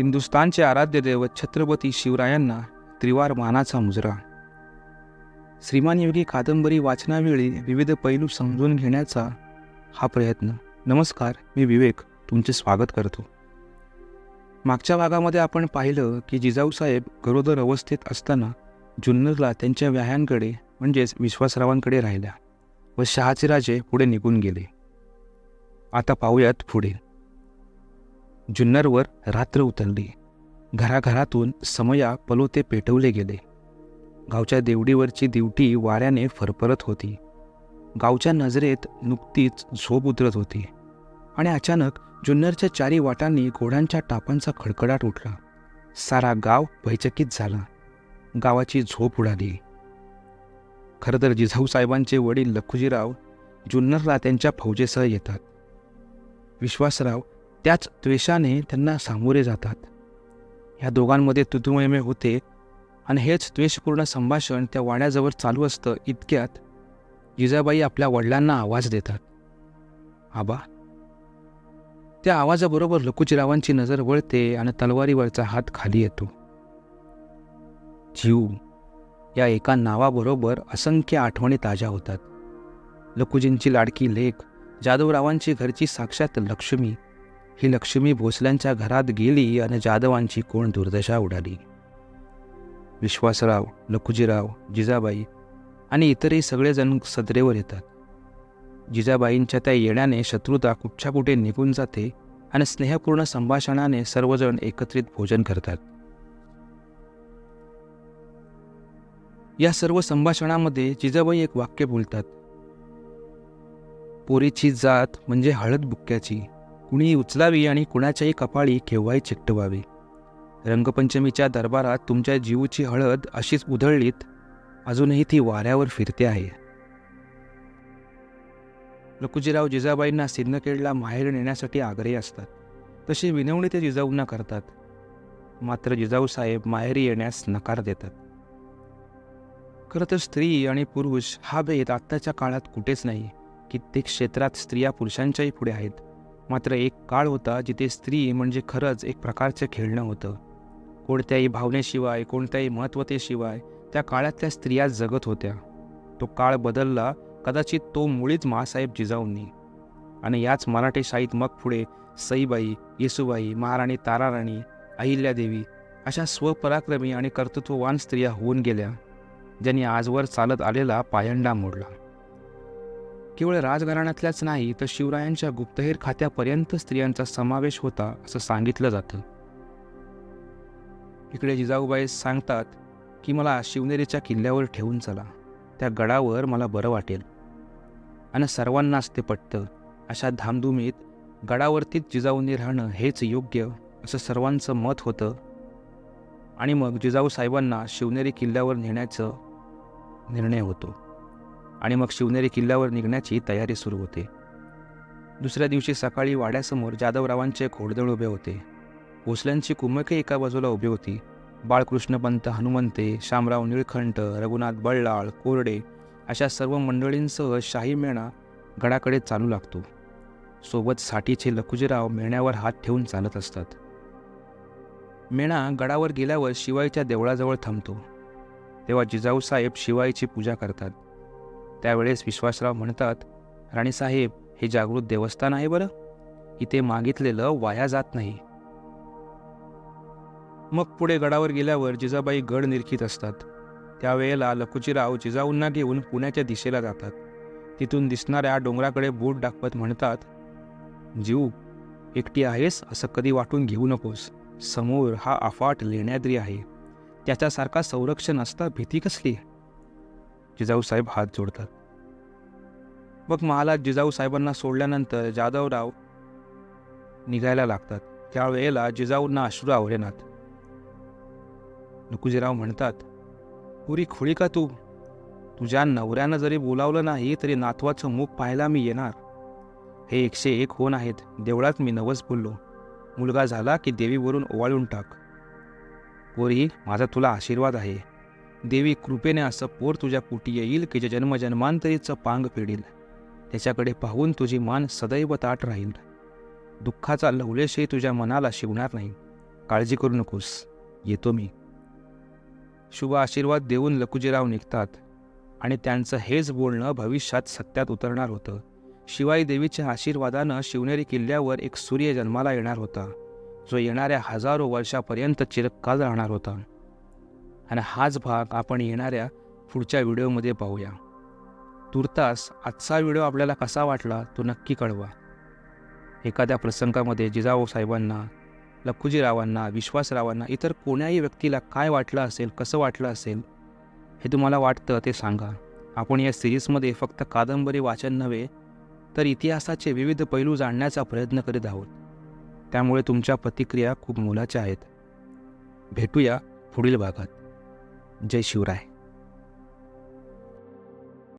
हिंदुस्तानचे आराध्य दैवत छत्रपती शिवरायांना त्रिवार मानाचा मुजरा. श्रीमान योगी कादंबरी वाचनावेळी विविध पैलू समजून घेण्याचा हा प्रयत्न. नमस्कार मी विवेक तुमचे स्वागत करतो. मागच्या भागामध्ये आपण पाहिलं की जिजाऊसाहेब गरोदर अवस्थेत असताना जुन्नरला त्यांच्या व्याह्यांकडे म्हणजेच विश्वासरावांकडे राहिल्या व शहाचे राजे पुढे निघून गेले. आता पाहूयात पुढे. जुन्नरवर रात्र उतरली. घराघरातून समया पलोते पेटवले गेले. गावच्या देवडीवरची दिवटी वाऱ्याने फरफरत होती. गावच्या नजरेत नुकतीच झोप उतरत होती आणि अचानक जुन्नरच्या चारी वाटांनी घोड्यांच्या टापांचा खडखडाट उठला. सारा गाव भयचकित झाला. गावाची झोप उडाली. खरं तर जिजाऊ साहेबांचे वडील लखुजीराव जुन्नरला त्यांच्या फौजेसह येतात. विश्वासराव त्याच द्वेषाने त्यांना सामोरे जातात. ह्या दोघांमध्ये तुतुमयमे होते आणि हेच द्वेषपूर्ण संभाषण त्या वाड्याजवळ चालू असतं इतक्यात जिजाबाई आपल्या वडिलांना आवाज देतात. आबा त्या आवाजाबरोबर लकुजीरावांची नजर वळते आणि तलवारीवरचा हात खाली येतो. जीव या एका नावाबरोबर असंख्य आठवणी ताज्या होतात. लकुजींची लाडकी लेख जाधवरावांची घरची साक्षात लक्ष्मी ही लक्ष्मी भोसल्यांच्या घरात गेली आणि जाधवांची कोण दुर्दशा उडाली. विश्वासराव लखुजीराव जिजाबाई आणि इतरही सगळेजण सदरेवर येतात. जिजाबाईंच्या त्या येण्याने शत्रुता कुठच्या कुठे निघून जाते आणि स्नेहपूर्ण संभाषणाने सर्वजण एकत्रित भोजन करतात. या सर्व संभाषणामध्ये जिजाबाई एक वाक्य बोलतात. पोरीची जात म्हणजे हळद बुक्क्याची. कुणी उचलावी आणि कुणाच्याही कपाळी केव्हाही चिकटवावी. रंगपंचमीच्या दरबारात तुमच्या जीवची हळद अशीच उधळलीत अजूनही ती वाऱ्यावर फिरते आहे. लकुजीराव जिजाबाईंना सिंदखेडला माहेर नेण्यासाठी आग्रही असतात. तशी विनवणी ते जिजाऊंना करतात. मात्र जिजाऊ साहेब माहेरी येण्यास नकार देतात. खरं तर स्त्री आणि पुरुष हा भेद आत्ताच्या काळात कुठेच नाही कित्येक क्षेत्रात स्त्रिया पुरुषांच्याही पुढे आहेत. मात्र एक काळ होता जिथे स्त्री म्हणजे खरंच एक प्रकारचं खेळणं होतं. कोणत्याही भावनेशिवाय कोणत्याही महत्त्वतेशिवाय त्या काळातल्या स्त्रिया जगत होत्या. तो काळ बदलला कदाचित तो मुळीच मासाहेब जिजाऊंनी. आणि याच मराठी शाहीत मग पुढे सईबाई येसुबाई महाराणी ताराराणी अहिल्यादेवी अशा स्वपराक्रमी आणि कर्तृत्ववान स्त्रिया होऊन गेल्या ज्यांनी आजवर चालत आलेला पायंडा मोडला. केवळ राजघराण्यातल्याच नाही तर शिवरायांच्या गुप्तहेर खात्यापर्यंत स्त्रियांचा समावेश होता असं सांगितलं जातं. इकडे जिजाऊबाई सांगतात की मला शिवनेरीच्या किल्ल्यावर ठेवून चला. त्या गडावर मला बरं वाटेल. आणि सर्वांनाच ते पटतं. अशा धामधुमीत गडावरतीच जिजाऊंनी राहणं हेच योग्य असं सर्वांचं मत होतं. आणि मग जिजाऊ साहेबांना शिवनेरी किल्ल्यावर नेण्याचं निर्णय होतो. आणि मग शिवनेरी किल्ल्यावर निघण्याची तयारी सुरू होते. दुसऱ्या दिवशी सकाळी वाड्यासमोर जाधवरावांचे घोडदळ उभे होते. भोसल्यांची कुमके एका बाजूला उभी होती. बाळकृष्णपंत हनुमंते शामराव निळखंट रघुनाथ बळ्ळाळ कोरडे अशा सर्व मंडळींसह शाही मेणा गडाकडे चालू लागतो. सोबत साठीचे लखुजीराव मेण्यावर हात ठेवून चालत असतात. मेणा गडावर गेल्यावर शिवाईच्या देवळाजवळ थांबतो. तेव्हा जिजाऊ साहेब शिवाईची पूजा करतात. त्यावेळेस विश्वासराव म्हणतात राणीसाहेब हे जागृत देवस्थान आहे बरं. इथे मागितलेलं वाया जात नाही. मग पुढे गडावर गेल्यावर जिजाबाई गड निरखीत असतात. त्यावेळेला लखुजीराव जिजाऊंना घेऊन पुण्याच्या दिशेला जातात. तिथून दिसणाऱ्या डोंगराकडे बोट दाखवत म्हणतात जीव एकटी आहेस असं कधी वाटून घेऊ नकोस. समोर हा अफाट लेण्याद्री आहे. त्याच्यासारखा संरक्षण असता भीती कसली? जिजाऊ साहेब हात जोडतात. मग महालात जिजाऊ साहेबांना सोडल्यानंतर जाधवराव निघायला लागतात. त्यावेळेला जिजाऊंना अश्रू आवरेनात. नुकुजीराव म्हणतात पुरी खुळी का तू? तुझ्या नवऱ्यानं जरी बोलावलं नाही तरी नातवाचं मुख पाहायला मी येणार. हे एकशे एक होण आहेत. देवळात मी नवस बोललो. मुलगा झाला की देवीवरून ओवाळून टाक. पोरी माझा तुला आशीर्वाद आहे. देवी कृपेने असं पोर तुझ्या पोटी येईल की जे जन्मजन्मांतरीचं पांग फेडील. त्याच्याकडे पाहून तुझी मान सदैव ताट राहील. दुःखाचा लवलेशही तुझ्या मनाला शिवणार नाही. काळजी करू नकोस. येतो मी. शुभ आशीर्वाद देऊन लकुजीराव निघतात. आणि त्यांचं हेच बोलणं भविष्यात सत्यात उतरणार होतं. शिवाई देवीच्या आशीर्वादानं शिवनेरी किल्ल्यावर एक सूर्य जन्माला येणार होता. जो येणाऱ्या हजारो वर्षापर्यंत चिरकाल राहणार होता. आणि हाच भाग आपण येणाऱ्या पुढच्या व्हिडिओमध्ये पाहूया. तुर्तास आजचा व्हिडिओ आपल्याला कसा वाटला तो नक्की कळवा. एखाद्या प्रसंगामध्ये जिजाऊ साहेबांना लखुजीरावांना विश्वासरावांना इतर कोण्याही व्यक्तीला काय वाटलं असेल कसं वाटलं असेल हे तुम्हाला वाटतं ते सांगा. आपण या सिरीजमध्ये फक्त कादंबरी वाचन नव्हे तर इतिहासाचे विविध पैलू जाणण्याचा प्रयत्न करीत आहोत. त्यामुळे तुमच्या प्रतिक्रिया खूप मोलाच्या आहेत. भेटूया पुढील भागात. जय शिवराय.